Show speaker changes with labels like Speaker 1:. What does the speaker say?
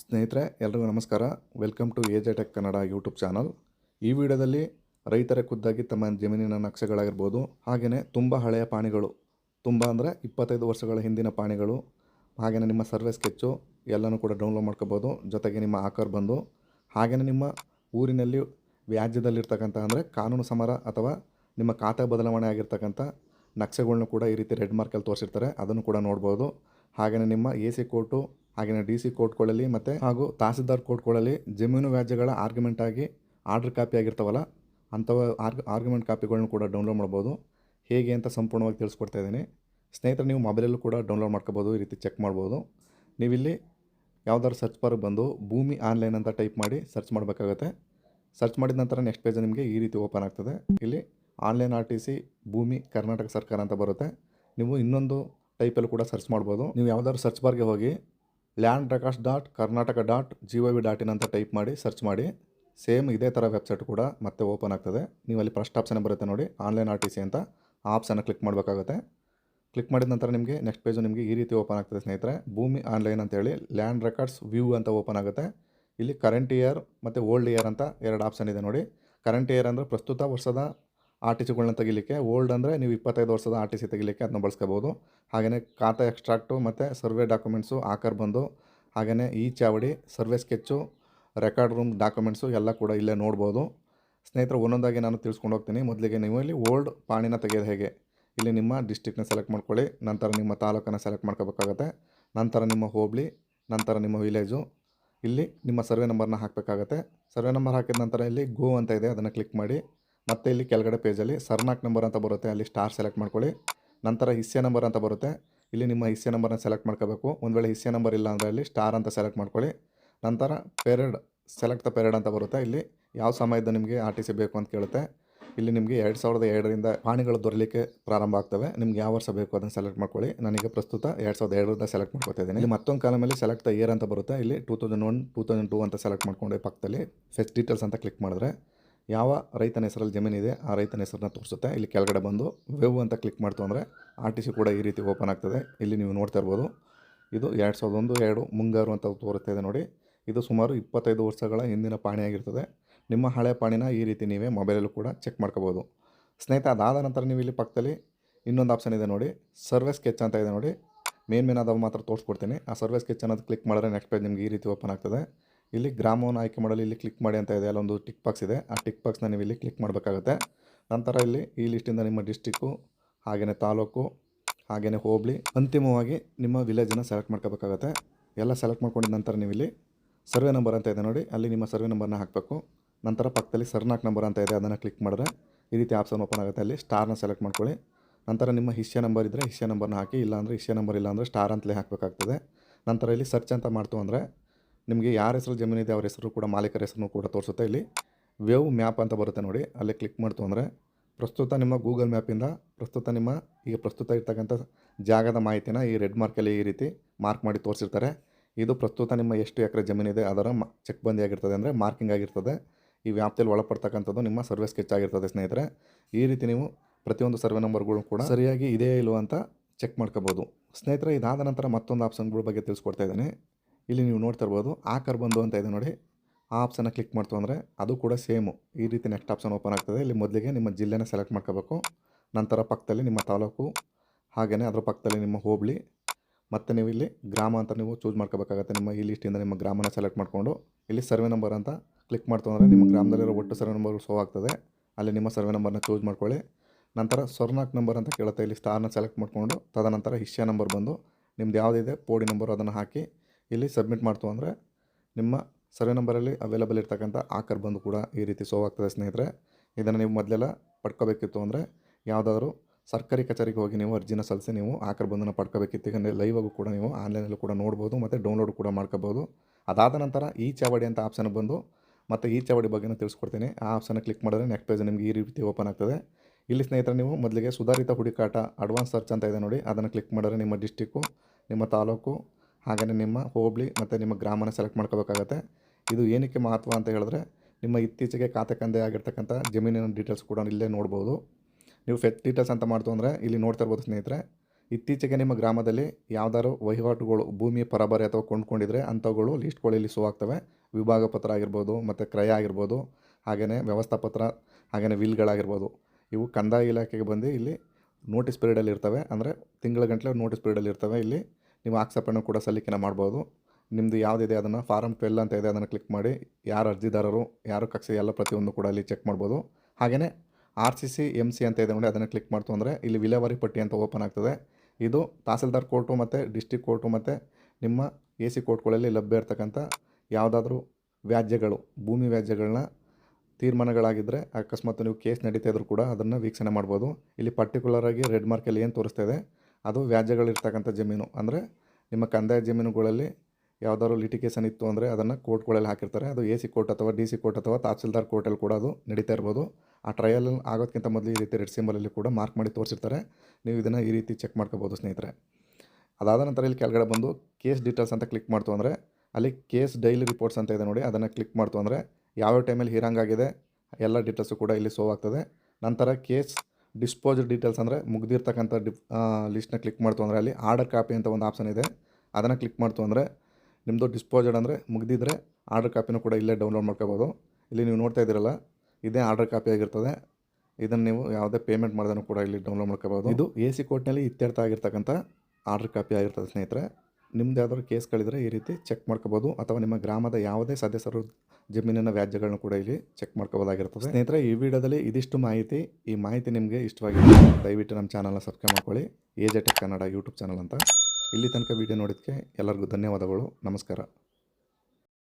Speaker 1: ಸ್ನೇಹಿತರೆ, ಎಲ್ರಿಗೂ ನಮಸ್ಕಾರ. Welcome to A J tech Kannada YouTube channel ಈ ವಿಡಿಯೋದಲ್ಲಿ ರೈತರ ಖುದ್ದಾಗಿ ತಮ್ಮ ಜಮೀನಿನ ನಕ್ಷೆಗಳಾಗಿರ್ಬೋದು ಹಾಗೆಯೇ ತುಂಬ ಹಳೆಯ ಪಾಣಿಗಳು, ತುಂಬ ಅಂದರೆ ಇಪ್ಪತ್ತೈದು ವರ್ಷಗಳ ಹಿಂದಿನ ಪಾಣಿಗಳು ಹಾಗೆಯೇ ನಿಮ್ಮ ಸರ್ವೆ ಸ್ಕೆಚ್ಚು ಎಲ್ಲನೂ ಕೂಡ ಡೌನ್ಲೋಡ್ ಮಾಡ್ಕೋಬೋದು. ಜೊತೆಗೆ ನಿಮ್ಮ ಆಕರ್ ಬಂದು ಹಾಗೆಯೇ ನಿಮ್ಮ ಊರಿನಲ್ಲಿ ವ್ಯಾಜ್ಯದಲ್ಲಿರ್ತಕ್ಕಂಥ ಅಂದರೆ ಕಾನೂನು ಸಮರ ಅಥವಾ ನಿಮ್ಮ ಖಾತೆ ಬದಲಾವಣೆ ಆಗಿರ್ತಕ್ಕಂಥ ನಕ್ಷೆಗಳನ್ನು ಕೂಡ ಈ ರೀತಿ ರೆಡ್ ಮಾರ್ಕಲ್ಲಿ ತೋರಿಸಿರ್ತಾರೆ. ಅದನ್ನು ಕೂಡ ನೋಡ್ಬೋದು. ಹಾಗೆಯೇ ನಿಮ್ಮ ಎ ಸಿ ಕೋರ್ಟು ಹಾಗೆಯೇ ಡಿ ಸಿ ಕೋರ್ಟ್ಗಳಲ್ಲಿ ಮತ್ತು ಹಾಗೂ ತಹಸೀಲ್ದಾರ್ ಕೋರ್ಟ್ಗಳಲ್ಲಿ ಜಮೀನು ವ್ಯಾಜ್ಯಗಳ ಆರ್ಗ್ಯುಮೆಂಟ್ ಆಗಿ ಆರ್ಡ್ರ್ ಕಾಪಿ ಆಗಿರ್ತಾವಲ್ಲ, ಅಂಥವು ಆರ್ಗ್ ಆರ್ಗ್ಯುಮೆಂಟ್ ಕಾಪಿಗಳನ್ನ ಕೂಡ ಡೌನ್ಲೋಡ್ ಮಾಡ್ಬೋದು. ಹೇಗೆ ಅಂತ ಸಂಪೂರ್ಣವಾಗಿ ತಿಳಿಸ್ಕೊಡ್ತಾ ಇದ್ದೀನಿ. ಸ್ನೇಹಿತರೆ, ನೀವು ಮೊಬೈಲಲ್ಲೂ ಕೂಡ ಡೌನ್ಲೋಡ್ ಮಾಡ್ಕೋಬೋದು, ಈ ರೀತಿ ಚೆಕ್ ಮಾಡ್ಬೋದು. ನೀವಿಲ್ಲಿ ಯಾವ್ದಾದ್ರು ಸರ್ಚ್ ಬಾರ್ಗೆ ಬಂದು ಭೂಮಿ ಆನ್ಲೈನ್ ಅಂತ ಟೈಪ್ ಮಾಡಿ ಸರ್ಚ್ ಮಾಡಬೇಕಾಗತ್ತೆ. ಸರ್ಚ್ ಮಾಡಿದ ನಂತರ ನೆಕ್ಸ್ಟ್ ಪೇಜ್ ನಿಮಗೆ ಈ ರೀತಿ ಓಪನ್ ಆಗ್ತದೆ. ಇಲ್ಲಿ ಆನ್ಲೈನ್ ಆರ್ ಟಿ ಸಿ ಭೂಮಿ ಕರ್ನಾಟಕ ಸರ್ಕಾರ ಅಂತ ಬರುತ್ತೆ. ನೀವು ಇನ್ನೊಂದು ಟೈಪಲ್ಲಿ ಕೂಡ ಸರ್ಚ್ ಮಾಡ್ಬೋದು. ನೀವು ಯಾವ್ದಾದ್ರು ಸರ್ಚ್ ಬಾರ್ಗೆ ಹೋಗಿ land records dot Karnataka dot G O V dot in ಅಂತ ಟೈಪ್ ಮಾಡಿ ಸರ್ಚ್ ಮಾಡಿ. ಸೇಮ್ ಇದೇ ಥರ ವೆಬ್ಸೈಟ್ ಕೂಡ ಮತ್ತೆ ಓಪನ್ ಆಗ್ತದೆ. ನೀವು ಅಲ್ಲಿ ಫಸ್ಟ್ ಆಪ್ಷನ್ ಬರುತ್ತೆ ನೋಡಿ, ಆನ್ಲೈನ್ ಆರ್ ಟಿ ಸಿ ಅಂತ ಆಪ್ಷನ್ನ ಕ್ಲಿಕ್ ಮಾಡಬೇಕಾಗುತ್ತೆ. ಕ್ಲಿಕ್ ಮಾಡಿದ ನಂತರ ನಿಮಗೆ ನೆಕ್ಸ್ಟ್ ಪೇಜು ನಿಮಗೆ ಈ ರೀತಿ ಓಪನ್ ಆಗ್ತದೆ ಸ್ನೇಹಿತರೆ. ಭೂಮಿ ಆನ್ಲೈನ್ ಅಂತೇಳಿ ಲ್ಯಾಂಡ್ ರೆಕಾರ್ಡ್ಸ್ ವ್ಯೂ ಅಂತ ಓಪನ್ ಆಗುತ್ತೆ. ಇಲ್ಲಿ ಕರೆಂಟ್ ಇಯರ್ ಮತ್ತು ಓಲ್ಡ್ ಇಯರ್ ಅಂತ ಎರಡು ಆಪ್ಷನ್ ಇದೆ ನೋಡಿ. ಕರೆಂಟ್ ಇಯರ್ ಅಂದರೆ ಪ್ರಸ್ತುತ ವರ್ಷದ ಆರ್ ಟಿ ಸಿಗಳನ್ನ ತೆಗಿಲಿಕ್ಕೆ, ಓಲ್ಡ್ ಅಂದರೆ ನೀವು ಇಪ್ಪತ್ತೈದು ವರ್ಷದ ಆರ್ ಟಿ ಸಿ ತೆಗಿಲಿಕ್ಕೆ ಅದನ್ನ ಬಳಸ್ಕೋಬೋದು. ಹಾಗೆಯೇ ಖಾತೆ ಎಕ್ಸ್ಟ್ರಾಕ್ಟು ಮತ್ತು ಸರ್ವೆ ಡಾಕ್ಯುಮೆಂಟ್ಸು, ಆಕರ್ ಬಂದು ಹಾಗೆಯೇ ಈ ಚಾವಡಿ, survey sketch, record room documents ಎಲ್ಲ ಕೂಡ ಇಲ್ಲೇ ನೋಡ್ಬೋದು. ಸ್ನೇಹಿತರು, ಒಂದೊಂದಾಗಿ ನಾನು ತಿಳ್ಸ್ಕೊಂಡು ಹೋಗ್ತೀನಿ. ಮೊದಲಿಗೆ ನೀವು ಇಲ್ಲಿ ಓಲ್ಡ್ ಪಾಣಿನ ತೆಗೆಯೋದು ಹೇಗೆ? ಇಲ್ಲಿ ನಿಮ್ಮ ಡಿಸ್ಟಿಕ್ನ ಸೆಲೆಕ್ಟ್ ಮಾಡ್ಕೊಳ್ಳಿ, ನಂತರ ನಿಮ್ಮ ತಾಲೂಕನ್ನು ಸೆಲೆಕ್ಟ್ ಮಾಡ್ಕೋಬೇಕಾಗತ್ತೆ, ನಂತರ ನಿಮ್ಮ ಹೋಬಳಿ, ನಂತರ ನಿಮ್ಮ ವಿಲೇಜು. ಇಲ್ಲಿ ನಿಮ್ಮ ಸರ್ವೆ ನಂಬರ್ನ ಹಾಕಬೇಕಾಗತ್ತೆ. ಸರ್ವೆ ನಂಬರ್ ಹಾಕಿದ ನಂತರ ಇಲ್ಲಿ ಗೋ ಅಂತ ಇದೆ, ಅದನ್ನು ಕ್ಲಿಕ್ ಮಾಡಿ. ಮತ್ತೆ ಇಲ್ಲಿ ಕೆಳಗಡೆ ಪೇಜಲ್ಲಿ ಸರ್ನಾಕ್ ನಂಬರ್ ಅಂತ ಬರುತ್ತೆ, ಅಲ್ಲಿ ಸ್ಟಾರ್ ಸೆಲೆಕ್ಟ್ ಮಾಡ್ಕೊಳ್ಳಿ. ನಂತರ ಹಿಸ್ಸೆ ನಂಬರ್ ಅಂತ ಬರುತ್ತೆ, ಇಲ್ಲಿ ನಿಮ್ಮ ಹಿಸ್ಸೆ ನಂಬರ್ನ ಸೆಲೆಕ್ಟ್ ಮಾಡ್ಕೋಬೇಕು. ಒಂದು ವೇಳೆ ಹಿಸ್ಸೆ ನಂಬರ್ ಇಲ್ಲ ಅಂದರೆ ಅಲ್ಲಿ ಸ್ಟಾರ್ ಅಂತ ಸೆಲೆಕ್ಟ್ ಮಾಡ್ಕೊಳ್ಳಿ. ನಂತರ ಪೇರಿಯಡ್ ಸೆಲೆಕ್ಟ್ ದ ಅಂತ ಬರುತ್ತೆ, ಇಲ್ಲಿ ಯಾವ ಸಮಯದ ನಿಮಗೆ ಆರ್ ಟಿ ಬೇಕು ಅಂತ ಕೇಳುತ್ತೆ. ಇಲ್ಲಿ ನಿಮಗೆ ಎರಡು ಸಾವಿರದ ಎರಡರಿಂದ ಪಾಣಿಗಳು ದೊರಲಿಕ್ಕೆ ಪ್ರಾರಂಭ ಆಗ್ತವೆ, ನಿಮ್ಗೆ ಯಾವ ವರ್ಷ ಬೇಕು ಅದನ್ನು ಸೆಲೆಕ್ಟ್ ಮಾಡ್ಕೊಳ್ಳಿ. ನನಗೆ ಪ್ರಸ್ತುತ ಎರಡು ಸಾವಿರದ ಎರಡರಿಂದ ಸೆಲೆಕ್ಟ್ ಮಾಡ್ಕೊತಾ ಇದ್ದೀನಿ. ಇಲ್ಲಿ ಮತ್ತೊಂದು ಕಾಲಮಲ್ಲಿ ಸೆಲೆಕ್ಟ್ ದ ಇಯರ್ ಅಂತ ಬರುತ್ತೆ, ಇಲ್ಲಿ two thousand one, two thousand two ಅಂತ ಸೆಲೆಕ್ಟ್ ಮಾಡ್ಕೊಂಡೆ ಪಕ್ಕದಲ್ಲಿ. ಫೆಸ್ಟ್ ಡೀಟೇಲ್ಸ್ ಅಂತ ಕ್ಲಿಕ್ ಮಾಡಿದ್ರೆ ಯಾವ ರೈತನ ಹೆಸರಲ್ಲಿ ಜಮೀನಿದೆ ಆ ರೈತನ ಹೆಸರನ್ನ ತೋರಿಸುತ್ತೆ. ಇಲ್ಲಿ ಕೆಳಗಡೆ ಬಂದು ವೆವ್ ಅಂತ ಕ್ಲಿಕ್ ಮಾಡ್ತು ಅಂದರೆ ಆರ್ ಟಿ ಸಿ ಕೂಡ ಈ ರೀತಿ ಓಪನ್ ಆಗ್ತದೆ. ಇಲ್ಲಿ ನೀವು ನೋಡ್ತಾ ಇರ್ಬೋದು, ಇದು ಎರಡು ಸಾವಿರದ ಒಂದು, ಎರಡು ಮುಂಗಾರು ಅಂತ ತೋರುತ್ತಾ ಇದೆ ನೋಡಿ. ಇದು ಸುಮಾರು ಇಪ್ಪತ್ತೈದು ವರ್ಷಗಳ ಹಿಂದಿನ ಪಾಣಿ ಆಗಿರ್ತದೆ. ನಿಮ್ಮ ಹಳೆ ಪಾಣಿನ ಈ ರೀತಿ ನೀವೇ ಮೊಬೈಲಲ್ಲೂ ಕೂಡ ಚೆಕ್ ಮಾಡ್ಕೋಬೋದು. ಸ್ನೇಹಿತ, ಅದಾದ ನಂತರ ನೀವು ಇಲ್ಲಿ ಪಕ್ಕದಲ್ಲಿ ಇನ್ನೊಂದು ಆಪ್ಷನ್ ಇದೆ ನೋಡಿ. ಸರ್ವೆ ಸ್ಕೆಚ್ ಅಂತ ಇದೆ ನೋಡಿ. ಮೇನ್ ಮೇನ್ ಅದಾವ ಮಾತ್ರ ತೋರಿಸ್ಕೊಡ್ತೀನಿ. ಆ ಸರ್ವೆ ಸ್ಕೆಚ್ ಅನ್ನೋದು ಕ್ಲಿಕ್ ಮಾಡಿದ್ರೆ ನೆಕ್ಸ್ಟ್ ಪೇಜ್ ನಿಮಗೆ ಈ ರೀತಿ ಓಪನ್ ಆಗ್ತದೆ. ಇಲ್ಲಿ ಗ್ರಾಮವನ್ನು ಆಯ್ಕೆ ಮಾಡಲು ಇಲ್ಲಿ ಕ್ಲಿಕ್ ಮಾಡಿ ಅಂತ ಇದೆ. ಅಲ್ಲೊಂದು ಟಿಕ್ ಬಾಕ್ಸ್ ಇದೆ. ಆ ಟಿಕ್ ಬಾಕ್ಸ್ನ ನೀವು ಇಲ್ಲಿ ಕ್ಲಿಕ್ ಮಾಡಬೇಕಾಗುತ್ತೆ. ನಂತರ ಇಲ್ಲಿ ಈ ಲಿಸ್ಟಿಂದ ನಿಮ್ಮ ಡಿಸ್ಟಿಕ್ಕು ಹಾಗೆಯೇ ತಾಲೂಕು ಹಾಗೆಯೇ ಹೋಬಳಿ, ಅಂತಿಮವಾಗಿ ನಿಮ್ಮ ವಿಲೇಜನ್ನು ಸೆಲೆಕ್ಟ್ ಮಾಡ್ಕೋಬೇಕಾಗುತ್ತೆ. ಎಲ್ಲ ಸೆಲೆಕ್ಟ್ ಮಾಡ್ಕೊಂಡಿದ್ದ ನಂತರ ನೀವು ಇಲ್ಲಿ ಸರ್ವೆ ನಂಬರ್ ಅಂತ ಇದೆ ನೋಡಿ. ಅಲ್ಲಿ ನಿಮ್ಮ ಸರ್ವೆ ನಂಬರ್ನ ಹಾಕಬೇಕು. ನಂತರ ಪಕ್ಕದಲ್ಲಿ ಸರ್ನಾಕ್ ನಂಬರ್ ಅಂತ ಇದೆ. ಅದನ್ನು ಕ್ಲಿಕ್ ಮಾಡಿದ್ರೆ ಈ ರೀತಿ ಆಪ್ಷನ್ ಓಪನ್ ಆಗುತ್ತೆ. ಅಲ್ಲಿ ಸ್ಟಾರ್ನ ಸೆಲೆಕ್ಟ್ ಮಾಡ್ಕೊಳ್ಳಿ. ನಂತರ ನಿಮ್ಮ ಹಿಷ್ಯ ನಂಬರ್ ಇದ್ದರೆ ಹಿಷ್ಯ ನಂಬರ್ನ ಹಾಕಿ, ಇಲ್ಲಾಂದರೆ ಹಿಷ್ಯ ನಂಬರ್ ಇಲ್ಲಾಂದರೆ ಸ್ಟಾರ್ ಅಂತಲೇ ಹಾಕಬೇಕಾಗ್ತದೆ. ನಂತರ ಇಲ್ಲಿ ಸರ್ಚ್ ಅಂತ ಮಾಡ್ತು ಅಂದರೆ ನಿಮಗೆ ಯಾರ ಹೆಸರು ಜಮೀನಿದೆ ಅವ್ರ ಹೆಸರು ಕೂಡ ಮಾಲೀಕರ ಹೆಸರು ಕೂಡ ತೋರಿಸುತ್ತೆ. ಇಲ್ಲಿ ವೇವ್ ಮ್ಯಾಪ್ ಅಂತ ಬರುತ್ತೆ ನೋಡಿ, ಅಲ್ಲಿ ಕ್ಲಿಕ್ ಮಾಡ್ತು ಅಂದರೆ ಪ್ರಸ್ತುತ ನಿಮ್ಮ ಗೂಗಲ್ ಮ್ಯಾಪಿಂದ ಪ್ರಸ್ತುತ ನಿಮ್ಮ ಈಗ ಪ್ರಸ್ತುತ ಇರ್ತಕ್ಕಂಥ ಜಾಗದ ಮಾಹಿತಿನ ಈ ರೆಡ್ ಮಾರ್ಕಲ್ಲಿ ಈ ರೀತಿ ಮಾರ್ಕ್ ಮಾಡಿ ತೋರಿಸಿರ್ತಾರೆ. ಇದು ಪ್ರಸ್ತುತ ನಿಮ್ಮ ಎಷ್ಟು ಎಕರೆ ಜಮೀನಿದೆ ಅದರ ಮ ಚೆಕ್ ಬಂದಿ ಆಗಿರ್ತದೆ ಅಂದರೆ ಮಾರ್ಕಿಂಗ್ ಆಗಿರ್ತದೆ. ಈ ವ್ಯಾಪ್ತಿಯಲ್ಲಿ ಒಳಪಡ್ತಕ್ಕಂಥದ್ದು ನಿಮ್ಮ ಸರ್ವೆ ಸ್ಕೆಚ್ ಆಗಿರ್ತದೆ ಸ್ನೇಹಿತರೆ. ಈ ರೀತಿ ನೀವು ಪ್ರತಿಯೊಂದು ಸರ್ವೆ ನಂಬರ್ಗಳು ಕೂಡ ಸರಿಯಾಗಿ ಇದೆಯೇ ಇಲ್ವೋ ಅಂತ ಚೆಕ್ ಮಾಡ್ಕೋಬೋದು. ಸ್ನೇಹಿತರೆ, ಇದಾದ ನಂತರ ಮತ್ತೊಂದು ಆಪ್ಷನ್ಗಳ ಬಗ್ಗೆ ತಿಳಿಸ್ಕೊಡ್ತಾ ಇದ್ದೀನಿ. ಇಲ್ಲಿ ನೀವು ನೋಡ್ತಾ ಇರ್ಬೋದು ಆಕರ್ ಬಂದು ಅಂತ ಇದೆ ನೋಡಿ. ಆ ಆಪ್ಷನ್ನ ಕ್ಲಿಕ್ ಮಾಡ್ತು ಅಂದರೆ ಅದು ಕೂಡ ಸೇಮು ಈ ರೀತಿ ನೆಕ್ಸ್ಟ್ ಆಪ್ಷನ್ ಓಪನ್ ಆಗ್ತದೆ. ಇಲ್ಲಿ ಮೊದಲಿಗೆ ನಿಮ್ಮ ಜಿಲ್ಲೆನ ಸೆಲೆಕ್ಟ್ ಮಾಡ್ಕೋಬೇಕು. ನಂತರ ಪಕ್ಕದಲ್ಲಿ ನಿಮ್ಮ ತಾಲೂಕು ಹಾಗೆಯೇ ಅದರ ಪಕ್ಕದಲ್ಲಿ ನಿಮ್ಮ ಹೋಬಳಿ, ಮತ್ತು ನೀವು ಇಲ್ಲಿ ಗ್ರಾಮ ಅಂತ ನೀವು ಚೂಸ್ ಮಾಡ್ಕೋಬೇಕಾಗತ್ತೆ. ನಿಮ್ಮ ಈ ಲಿಸ್ಟಿಂದ ನಿಮ್ಮ ಗ್ರಾಮನ ಸೆಲೆಕ್ಟ್ ಮಾಡಿಕೊಂಡು, ಇಲ್ಲಿ ಸರ್ವೆ ನಂಬರ್ ಅಂತ ಕ್ಲಿಕ್ ಮಾಡ್ತು ಅಂದರೆ ನಿಮ್ಮ ಗ್ರಾಮದಲ್ಲಿರೋ ಒಟ್ಟು ಸರ್ವೆ ನಂಬರ್ ಶೋ ಆಗ್ತದೆ. ಅಲ್ಲಿ ನಿಮ್ಮ ಸರ್ವೆ ನಂಬರ್ನ ಚೂಸ್ ಮಾಡ್ಕೊಳ್ಳಿ. ನಂತರ ಸ್ವರ್ನಾಕ್ ನಂಬರ್ ಅಂತ ಕೇಳುತ್ತೆ. ಇಲ್ಲಿ ಸ್ಟಾರ್ನ ಸೆಲೆಕ್ಟ್ ಮಾಡಿಕೊಂಡು, ತದನಂತರ ಹಿಷ್ಯಾ ನಂಬರ್ ಬಂದು, ನಿಮ್ದು ಯಾವುದಿದೆ, ಪೋಡಿ ನಂಬರು ಅದನ್ನು ಹಾಕಿ ಇಲ್ಲಿ ಸಬ್ಮಿಟ್ ಮಾಡ್ತು ಅಂದರೆ ನಿಮ್ಮ ಸರ್ವೆ ನಂಬರಲ್ಲಿ ಅವೈಲಬಲ್ ಇರ್ತಕ್ಕಂಥ ಆಕರ್ ಬಂದು ಕೂಡ ಈ ರೀತಿ ಶೋ ಆಗ್ತದೆ ಸ್ನೇಹಿತರೆ. ಇದನ್ನು ನೀವು ಮೊದಲೆಲ್ಲ ಪಡ್ಕೋಬೇಕಿತ್ತು ಅಂದರೆ ಯಾವುದಾದ್ರೂ ಸರ್ಕಾರಿ ಕಚೇರಿಗೆ ಹೋಗಿ ನೀವು ಅರ್ಜಿನ ಸಲ್ಲಿಸಿ ನೀವು ಆಕರ್ ಬಂದನ್ನು ಪಡ್ಕೋಬೇಕಿತ್ತು. ಈಗ ಆಗೂ ಕೂಡ ನೀವು ಆನ್ಲೈನಲ್ಲೂ ಕೂಡ ನೋಡ್ಬೋದು ಮತ್ತು ಡೌನ್ಲೋಡ್ ಕೂಡ ಮಾಡ್ಕೋಬೋದು. ಅದಾದ ನಂತರ ಈ ಚಾವಡಿ ಅಂತ ಆಪ್ಷನ್ ಬಂದು ಮತ್ತು ಈ ಚಾವಡಿ ಬಗ್ಗೆನೂ ತಿಳಿಸ್ಕೊಡ್ತೀನಿ. ಆ ಆಪ್ಷನ್ನ ಕ್ಲಿಕ್ ಮಾಡಿದ್ರೆ ನೆಕ್ಸ್ಟ್ ಪೇಜ್ ನಿಮಗೆ ಈ ರೀತಿ ಓಪನ್ ಆಗ್ತದೆ. ಇಲ್ಲಿ ಸ್ನೇಹಿತರೆ ನೀವು ಮೊದಲಿಗೆ ಸುಧಾರಿತ ಹುಡುಕಾಟ ಅಡ್ವಾನ್ಸ್ ಸರ್ಚ್ ಅಂತ ಇದೆ ನೋಡಿ. ಅದನ್ನು ಕ್ಲಿಕ್ ಮಾಡಿದ್ರೆ ನಿಮ್ಮ ಡಿಸ್ಟಿಕ್ಕು ನಿಮ್ಮ ತಾಲೂಕು ಹಾಗೆಯೇ ನಿಮ್ಮ ಹೋಬಳಿ ಮತ್ತು ನಿಮ್ಮ ಗ್ರಾಮನ ಸೆಲೆಕ್ಟ್ ಮಾಡ್ಕೋಬೇಕಾಗತ್ತೆ. ಇದು ಏನಕ್ಕೆ ಮಹತ್ವ ಅಂತ ಹೇಳಿದ್ರೆ, ನಿಮ್ಮ ಇತ್ತೀಚೆಗೆ ಖಾತೆ ಕಂದೆ ಆಗಿರ್ತಕ್ಕಂಥ ಜಮೀನಿನ ಡೀಟೇಲ್ಸ್ ಕೂಡ ಇಲ್ಲೇ ನೋಡ್ಬೋದು. ನೀವು ಫೆಟ್ ಡೀಟೇಲ್ಸ್ ಅಂತ ಮಾಡ್ತು ಅಂದರೆ ಇಲ್ಲಿ ನೋಡ್ತಾ ಇರ್ಬೋದು ಸ್ನೇಹಿತರೆ, ಇತ್ತೀಚೆಗೆ ನಿಮ್ಮ ಗ್ರಾಮದಲ್ಲಿ ಯಾವ್ದಾದ್ರು ವಹಿವಾಟುಗಳು ಭೂಮಿ ಪರಬರಿ ಅಥವಾ ಕೊಂಡ್ಕೊಂಡಿದ್ರೆ ಅಂಥವುಗಳು ಲಿಸ್ಟ್ಗಳು ಇಲ್ಲಿ ಶೋ ಆಗ್ತವೆ. ವಿಭಾಗ ಪತ್ರ ಆಗಿರ್ಬೋದು, ಮತ್ತು ಕ್ರಯ ಆಗಿರ್ಬೋದು ಹಾಗೆಯೇ ವ್ಯವಸ್ಥಾ ಪತ್ರ ಹಾಗೆಯೇ ವಿಲ್ಗಳಾಗಿರ್ಬೋದು ಇವು ಕಂದಾಯ ಇಲಾಖೆಗೆ ಬಂದು ಇಲ್ಲಿ ನೋಟಿಸ್ ಪೀರಿಯಡಲ್ಲಿ ಇರ್ತವೆ. ಅಂದರೆ ತಿಂಗಳ ಗಂಟಲೆ ನೋಟಿಸ್ ಪೀರಿಯಡಲ್ಲಿ ಇರ್ತವೆ ಇಲ್ಲಿ. ನೀವು ಆಕ್ಷೇಪಣೆ ಕೂಡ ಸಲ್ಲಿಕೆನ ಮಾಡ್ಬೋದು. ನಿಮ್ಮದು ಯಾವುದಿದೆ ಅದನ್ನು ಫಾರಮ್ ಟ್ವೆಲ್ ಅಂತ ಇದೆ, ಅದನ್ನು ಕ್ಲಿಕ್ ಮಾಡಿ. ಯಾರು ಅರ್ಜಿದಾರರು, ಯಾರು ಕಕ್ಷೆ ಎಲ್ಲ ಪ್ರತಿಯೊಂದು ಕೂಡ ಇಲ್ಲಿ ಚೆಕ್ ಮಾಡ್ಬೋದು. ಹಾಗೆಯೇ R C C M C ಅಂತ ಇದೆ ನೋಡಿ, ಅದನ್ನು ಕ್ಲಿಕ್ ಮಾಡ್ತು ಅಂದರೆ ಇಲ್ಲಿ ವಿಲೇವಾರಿ ಪಟ್ಟಿ ಅಂತ ಓಪನ್ ಆಗ್ತದೆ. ಇದು ತಹಸೀಲ್ದಾರ್ ಕೋರ್ಟು ಮತ್ತು ಡಿಸ್ಟಿಕ್ ಕೋರ್ಟು ಮತ್ತು ನಿಮ್ಮ ಎ ಸಿ ಕೋರ್ಟ್ಗಳಲ್ಲಿ ಲಭ್ಯ ಇರ್ತಕ್ಕಂಥ ಯಾವುದಾದ್ರೂ ವ್ಯಾಜ್ಯಗಳು, ಭೂಮಿ ವ್ಯಾಜ್ಯಗಳನ್ನ ತೀರ್ಮಾನಗಳಾಗಿದ್ದರೆ ಅಕಸ್ಮಾತ್ ನೀವು ಕೇಸ್ ನಡೀತಾ ಇದ್ರೂ ಕೂಡ ಅದನ್ನು ವೀಕ್ಷಣೆ ಮಾಡ್ಬೋದು. ಇಲ್ಲಿ ಪರ್ಟಿಕ್ಯುಲರಾಗಿ ರೆಡ್ ಮಾರ್ಕಲ್ಲಿ ಏನು ತೋರಿಸ್ತಾ ಇದೆ? ಅದು ವ್ಯಾಜ್ಯಗಳಿರ್ತಕ್ಕಂಥ ಜಮೀನು. ಅಂದರೆ ನಿಮ್ಮ ಕಂದಾಯ ಜಮೀನುಗಳಲ್ಲಿ ಯಾವ್ದಾದ್ರು ಲಿಟಿಗೇಷನ್ ಇತ್ತು ಅಂದರೆ ಅದನ್ನು ಕೋರ್ಟ್ಗಳಲ್ಲಿ ಹಾಕಿರ್ತಾರೆ. ಅದು ಎ ಸಿ ಕೋರ್ಟ್ ಅಥವಾ ಡಿ ಸಿ ಕೋರ್ಟ್ ಅಥವಾ ತಹಸೀಲ್ದಾರ್ ಕೋರ್ಟಲ್ಲಿ ಕೂಡ ಅದು ನಡೀತಾ ಇರ್ಬೋದು. ಆ ಟ್ರಯಲ್ ಆಗೋದಕ್ಕಿಂತ ಮೊದಲು ಈ ರೀತಿ ರೆಡ್ ಸಿಂಬಲಲ್ಲಿ ಕೂಡ ಮಾರ್ಕ್ ಮಾಡಿ ತೋರಿಸಿರ್ತಾರೆ. ನೀವು ಇದನ್ನು ಈ ರೀತಿ ಚೆಕ್ ಮಾಡ್ಕೋಬೋದು ಸ್ನೇಹಿತರೆ. ಅದಾದ ನಂತರ ಇಲ್ಲಿ ಕೆಳಗಡೆ ಬಂದು ಕೇಸ್ ಡೀಟೇಲ್ಸ್ ಅಂತ ಕ್ಲಿಕ್ ಮಾಡ್ತು ಅಂದರೆ ಅಲ್ಲಿ ಕೇಸ್ ಡೈಲಿ ರಿಪೋರ್ಟ್ಸ್ ಅಂತ ಇದೆ ನೋಡಿ, ಅದನ್ನು ಕ್ಲಿಕ್ ಮಾಡ್ತು ಅಂದರೆ ಯಾವ್ಯಾವ ಟೈಮಲ್ಲಿ ಹೀರಂಗಾಗಿದೆ, ಎಲ್ಲ ಡೀಟೇಲ್ಸು ಕೂಡ ಇಲ್ಲಿ ಶೋ ಆಗ್ತದೆ. ನಂತರ ಕೇಸ್ ಡಿಸ್ಪೋಸ್ಡ್ ಡೀಟೇಲ್ಸ್ ಅಂದರೆ ಮುಗ್ದಿರ್ತಕ್ಕಂಥ ಡಿಪ್ ಲಿಸ್ಟ್ನ ಕ್ಲಿಕ್ ಮಾಡ್ತು ಅಂದರೆ ಅಲ್ಲಿ ಆರ್ಡರ್ ಕಾಪಿ ಅಂತ ಒಂದು ಆಪ್ಷನ್ ಇದೆ. ಅದನ್ನು ಕ್ಲಿಕ್ ಮಾಡ್ತು ಅಂದರೆ ನಿಮ್ಮದು ಡಿಸ್ಪೋಸ್ಡ್ ಅಂದರೆ ಮುಗಿದಿದ್ರೆ ಆರ್ಡರ್ ಕಾಪಿನೂ ಕೂಡ ಇಲ್ಲೇ ಡೌನ್ಲೋಡ್ ಮಾಡ್ಕೋಬೋದು. ಇಲ್ಲಿ ನೀವು ನೋಡ್ತಾ ಇದ್ದೀರಲ್ಲ, ಇದೇ ಆರ್ಡರ್ ಕಾಪಿ ಆಗಿರ್ತದೆ. ಇದನ್ನು ನೀವು ಯಾವುದೇ ಪೇಮೆಂಟ್ ಮಾಡಿದ್ರು ಕೂಡ ಇಲ್ಲಿ ಡೌನ್ಲೋಡ್ ಮಾಡ್ಕೋಬೋದು. ಇದು ಎ ಸಿ ಕೋಟ್ನಲ್ಲಿ ಇತ್ಯರ್ಥ ಆಗಿರ್ತಕ್ಕಂಥ ಆರ್ಡರ್ ಕಾಪಿ ಆಗಿರ್ತದೆ ಸ್ನೇಹಿತರೆ. ನಿಮ್ದು ಯಾವ್ದಾದ್ರು ಕೇಸ್ಗಳಿದ್ರೆ ಈ ರೀತಿ ಚೆಕ್ ಮಾಡ್ಕೋಬೋದು ಅಥವಾ ನಿಮ್ಮ ಗ್ರಾಮದ ಯಾವುದೇ ಸದಸ್ಯರು ಜಮೀನಿನ ವ್ಯಾಜ್ಯಗಳನ್ನು ಕೂಡ ಇಲ್ಲಿ ಚೆಕ್ ಮಾಡ್ಕೋಬೋದಾಗಿರ್ತದೆ. ಸ್ನೇಹಿತರೆ, ಈ ವಿಡಿಯೋದಲ್ಲಿ ಇದಿಷ್ಟು ಮಾಹಿತಿ. ಈ ಮಾಹಿತಿ ನಿಮಗೆ ಇಷ್ಟವಾಗಿದೆ ದಯವಿಟ್ಟು ನಮ್ಮ ಚಾನಲ್ನ ಸಬ್ಸ್ಕ್ರೈಬ್ ಮಾಡ್ಕೊಳ್ಳಿ. A J J tech Kannada YouTube channel ಅಂತ. ಇಲ್ಲಿ ತನಕ ವಿಡಿಯೋ ನೋಡಿದ್ದಕ್ಕೆ ಎಲ್ಲರಿಗೂ ಧನ್ಯವಾದಗಳು. ನಮಸ್ಕಾರ.